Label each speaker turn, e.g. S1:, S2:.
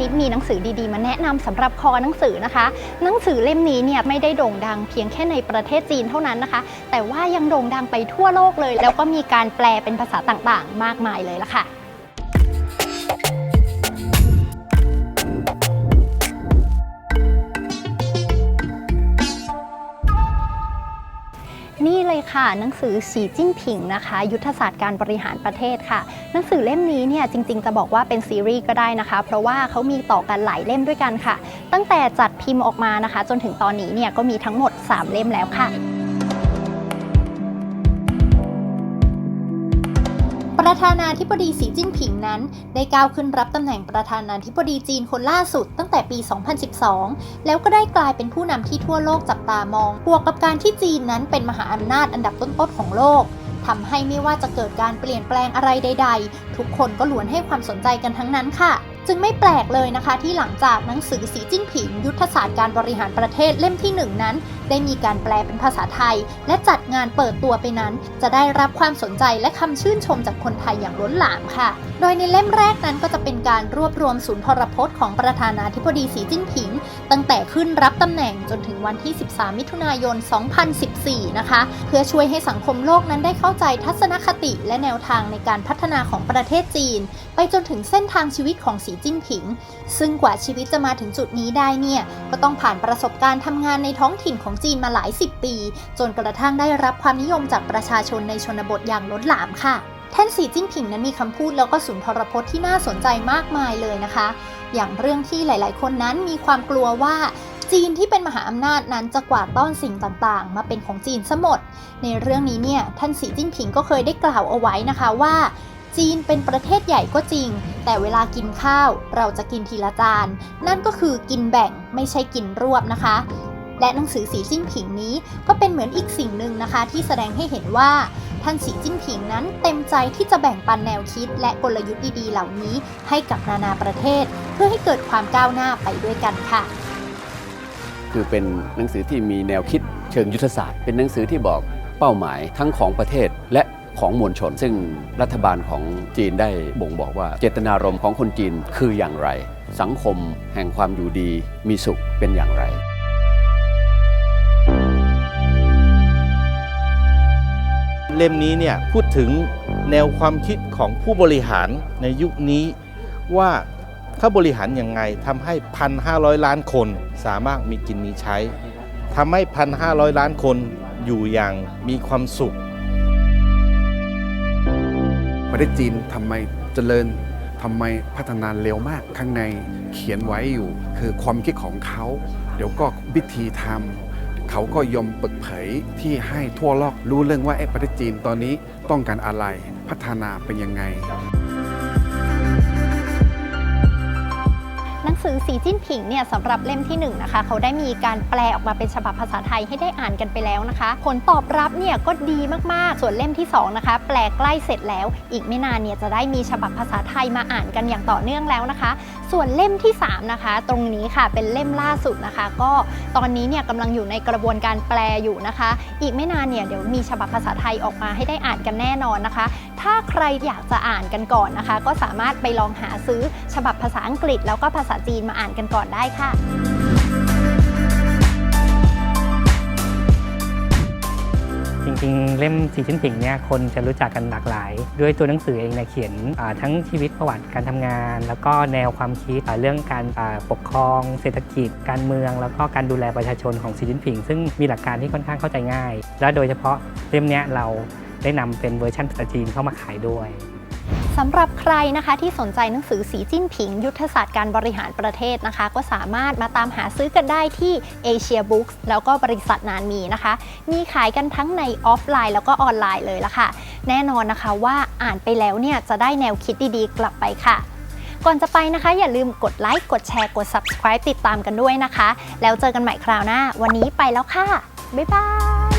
S1: นิดมีหนังสือดีๆ มาแนะนำสำหรับคอหนังสือนะคะ หนังสือเล่มนี้เนี่ยไม่ได้โด่งดังเพียงแค่ในประเทศจีนเท่านั้นนะคะ แต่ว่ายังโด่งดังไปทั่วโลกเลย แล้วก็มีการแปลเป็นภาษาต่างๆ มากมายเลยละค่ะ นี่เลยค่ะหนังสือสีจิ้นผิงนะคะ ยุทธศาสตร์การบริหารประเทศค่ะ หนังสือเล่มนี้เนี่ยจริงๆ จะบอกว่าเป็นซีรีส์ก็ได้นะคะ เพราะว่าเขามีต่อกันหลายเล่มด้วยกันค่ะ ตั้งแต่จัดพิมพ์ออกมานะคะ จนถึงตอนนี้เนี่ยก็มีทั้งหมด 3 เล่มแล้วค่ะ ประธานาธิบดีสีจิ้นผิงนั้น ได้ก้าวขึ้นรับตำแหน่งประธานาธิบดีจีนคนล่าสุดตั้งแต่ปี 2012 แล้วก็ได้กลายเป็นผู้นำที่ทั่วโลกจับตามอง บวกกับการที่จีนนั้นเป็นมหาอำนาจอันดับต้นๆของโลกทำให้ไม่ว่าจะเกิดการเปลี่ยนแปลงอะไรใด ๆ ทุกคนก็ล้วนให้ความสนใจกันทั้งนั้นค่ะ จึงไม่แปลกเลยนะคะที่หลังจากหนังสือสีจิ้นผิง ยุทธศาสตร์การบริหารประเทศเล่มที่หนึ่งนั้น ได้มีการแปลเป็นภาษาไทย และจัดงานเปิดตัวไปนั้น จะได้รับความสนใจและคำชื่นชมจากคนไทยอย่างล้นหลามค่ะ โดยในเล่มแรกนั้นก็จะเป็นการรวบรวมศูนย์ทรพจน์ของประธานาธิบดีสีจิ้นผิง ตั้งแต่ขึ้นรับตำแหน่งจนถึงวันที่ 13 มิถุนายน 2014 นะคะ เพื่อช่วยให้สังคมโลกนั้นได้เข้าใจทัศนคติและแนวทางในการพัฒนาของประเทศจีน ไปจนถึงเส้นทางชีวิตของสีจิ้นผิง ซึ่งกว่าชีวิตจะมาถึงจุดนี้ได้เนี่ย ก็ต้องผ่านประสบการณ์ทำงานในท้องถิ่นของจีนมาหลายสิบปี จนกระทั่งได้รับความนิยมจากประชาชนในชนบทอย่างล้นหลามค่ะ ท่านสีจิ้นผิงนั้นมีคำพูดแล้วก็สุนทรพจน์ที่น่าสนใจมากมายเลยนะคะ อย่างเรื่องที่หลาย ๆ คนนั้นมีความกลัวว่าจีนที่เป็นมหาอำนาจนั้นจะกวาดต้อนสิ่งต่างๆ มาเป็นของจีนซะหมด ในเรื่องนี้เนี่ยท่านสีจิ้นผิงก็เคยได้กล่าวเอาไว้นะคะว่า จีนเป็นประเทศใหญ่ก็จริง แต่เวลากินข้าวเราจะกินทีละจาน นั่นก็คือกินแบ่งไม่ใช่กินรวบนะคะ และหนังสือสีจิ้นผิงนี้ก็เป็นเหมือนอีกสิ่งหนึ่งนะคะ ที่แสดงให้เห็นว่า ท่านสีจิ้นผิงนั้นเต็มใจที่จะแบ่งปันแนวคิดและกลยุทธ์ดีๆ เหล่านี้ให้กับนานาประเทศ เพื่อให้เกิดความก้าวหน้าไปด้วยกันค่ะ
S2: คือเป็นหนังสือที่มีแนวคิดเชิงยุทธศาสตร์ เป็นหนังสือที่บอกเป้าหมายทั้งของประเทศและของมวลชน ซึ่งรัฐบาลของจีนได้บ่งบอกว่า เจตนารมณ์ของคนจีนคืออย่างไร สังคมแห่งความอยู่ดีมีสุขเป็นอย่างไร
S3: เล่มนี้เนี่ยพูดถึงแนวความคิดของผู้บริหารในยุคนี้ว่าเขาบริหารยังไงทำให้ 1,500 ล้านคนสามารถมีกินมีใช้ทำให้ 1,500 ล้านคนอยู่อย่างมีความสุข
S4: ประเทศจีนทำไมเจริญทำไมพัฒนาเร็วมากข้างในเขียนไว้อยู่ คือความคิดของเขา เดี๋ยวก็วิธีทำ เขาก็ยอมเปิดเผยที่ให้ทั่วโลกรู้เรื่องว่าไอ้ประเทศจีนตอนนี้ต้องการอะไรพัฒนาเป็นยังไง
S1: หนังสือสีจิ้นผิงเนี่ยสำหรับเล่มที่1นงนะคะเขาได้มีการแปลออกมาเป็นฉบับภาษาไทยให้ได้อ่านกันไปแล้วนะคะ ผลตอบรับเนี่ยก็ดีมาก ๆ ส่วนเล่มที่2นะคะแปลใกล้เสร็จแล้ว อีกไม่นานเนี่ยจะได้มีฉบับภาษาไทยมาอ่านกันอย่างต่อเนื่องแล้วนะคะ ส่วนเล่มที่3นะคะตรงนี้ค่ะเป็นเล่มล่าสุดนะคะ ก็ตอนนี้เนี่ยกำลังอยู่ในกระบวนการแปลอยู่นะคะ อีกไม่นานเนี่ยเดี๋ยวมีฉบับภาษาไทยออกมาให้ได้อ่านกันแน่นอนนะคะ ถ้าใครอยากจะอ่านกันก่อนนะคะ ก็สามารถไปลองหาซื้อฉบับภาษาอังกฤษแล้วก็ภาษาจีนมาอ่านกันก่อนได้ค่ะ
S5: จริงๆ เล่มสีชิ้นผิงเนี่ยคนจะรู้จักกันหลากหลาย ด้วยตัวหนังสือเองเนี่ยเขียนอ่าทั้งชีวิตประวัติการทำงาน แล้วก็แนวความคิดอ่าเรื่องการอ่าปกครอง เศรษฐกิจ การเมือง แล้วก็การดูแลประชาชนของสีชิ้นผิง ซึ่งมีหลักการที่ค่อนข้างเข้าใจง่าย และโดยเฉพาะเล่มเนี้ยเราได้นำเป็นเวอร์ชันภาษาจีนเข้ามาขายด้วย
S1: สำหรับใครนะคะที่สนใจหนังสือสีจิ้นผิง ยุทธศาสตร์การบริหารประเทศนะคะ ก็สามารถมาตามหาซื้อกันได้ที่ Asia Books แล้วก็บริษัทนานมีนะคะ มีขายกันทั้งในออฟไลน์แล้วก็ออนไลน์เลยละค่ะ แน่นอนนะคะว่าอ่านไปแล้วเนี่ยจะได้แนวคิดดีๆ กลับไปค่ะ ก่อนจะไปนะคะ อย่าลืมกดไลค์กดแชร์กด subscribe ติดตามกันด้วยนะคะ แล้วเจอกันใหม่คราวหน้า วันนี้ไปแล้วค่ะบ๊ายบาย